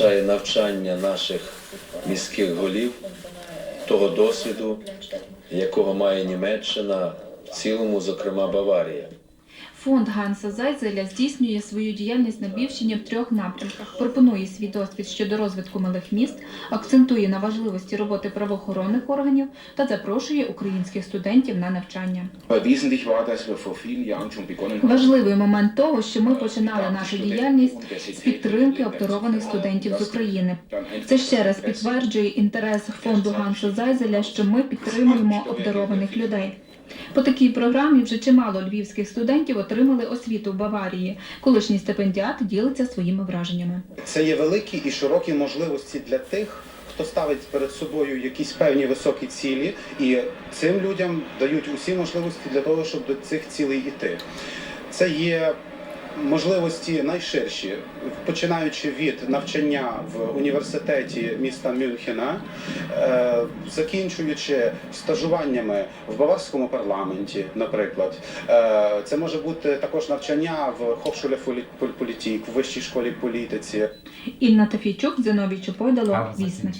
Навчання наших міських голів того досвіду, якого має Німеччина, в цілому, зокрема Баварія. Фонд Ганса Зайзеля здійснює свою діяльність на Львівщині в трьох напрямках. Пропонує свій досвід щодо розвитку малих міст, акцентує на важливості роботи правоохоронних органів та запрошує українських студентів на навчання. Важливий момент того, що ми починали нашу діяльність з підтримки обдарованих студентів з України. Це ще раз підтверджує інтерес фонду Ганса Зайзеля, що ми підтримуємо обдарованих людей. По такій програмі вже чимало львівських студентів отримали освіту в Баварії. Колишній стипендіат ділиться своїми враженнями. Це є великі і широкі можливості для тих, хто ставить перед собою якісь певні високі цілі, і цим людям дають усі можливості для того, щоб до цих цілей йти. Це є можливості найширші, починаючи від навчання в університеті міста Мюнхена, е, закінчуючи стажуваннями в баварському парламенті, наприклад. Е, Це може бути також навчання в für Politik, в вищій школі політиці. Інна Тафійчук, Зиновій Чупойдало, Вісник.